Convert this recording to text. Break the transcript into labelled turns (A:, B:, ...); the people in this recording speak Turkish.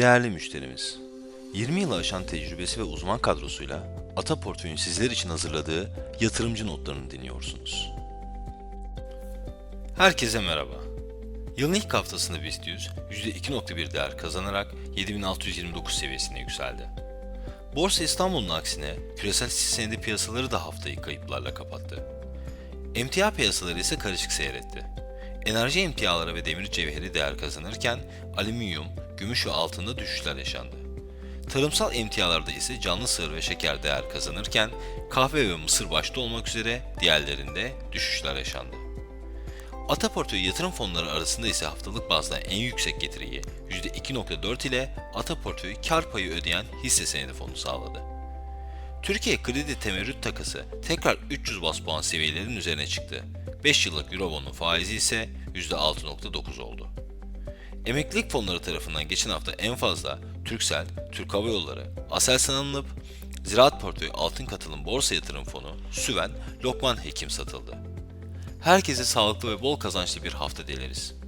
A: Değerli müşterimiz, 20 yılı aşan tecrübesi ve uzman kadrosuyla Ata Portföy'ün sizler için hazırladığı yatırımcı notlarını dinliyorsunuz. Herkese merhaba. Yılın ilk haftasında BIST 100 %2.1 değer kazanarak 7629 seviyesine yükseldi. Borsa İstanbul'un aksine küresel senedi piyasaları da haftayı kayıplarla kapattı. Emtia piyasaları ise karışık seyretti. Enerji emtiaları ve demir cevheri değer kazanırken alüminyum, gümüş ve altında düşüşler yaşandı. Tarımsal emtialarda ise canlı sığır ve şeker değer kazanırken kahve ve mısır başta olmak üzere diğerlerinde düşüşler yaşandı. Ata Portföy yatırım fonları arasında ise haftalık bazda en yüksek getiriyi %2.4 ile Ata Portföy kar payı ödeyen hisse senedi fonu sağladı. Türkiye kredi temerrüt takası tekrar 300 bas puan seviyelerin üzerine çıktı. 5 yıllık Eurobond'un faizi ise %6.9 oldu. Emeklilik fonları tarafından geçen hafta en fazla Türksel, Türk Hava Yolları, Aselsan alınıp Ziraat Portföy Altın Katılım Borsa Yatırım Fonu, Süven, Lokman Hekim satıldı. Herkese sağlıklı ve bol kazançlı bir hafta dileriz.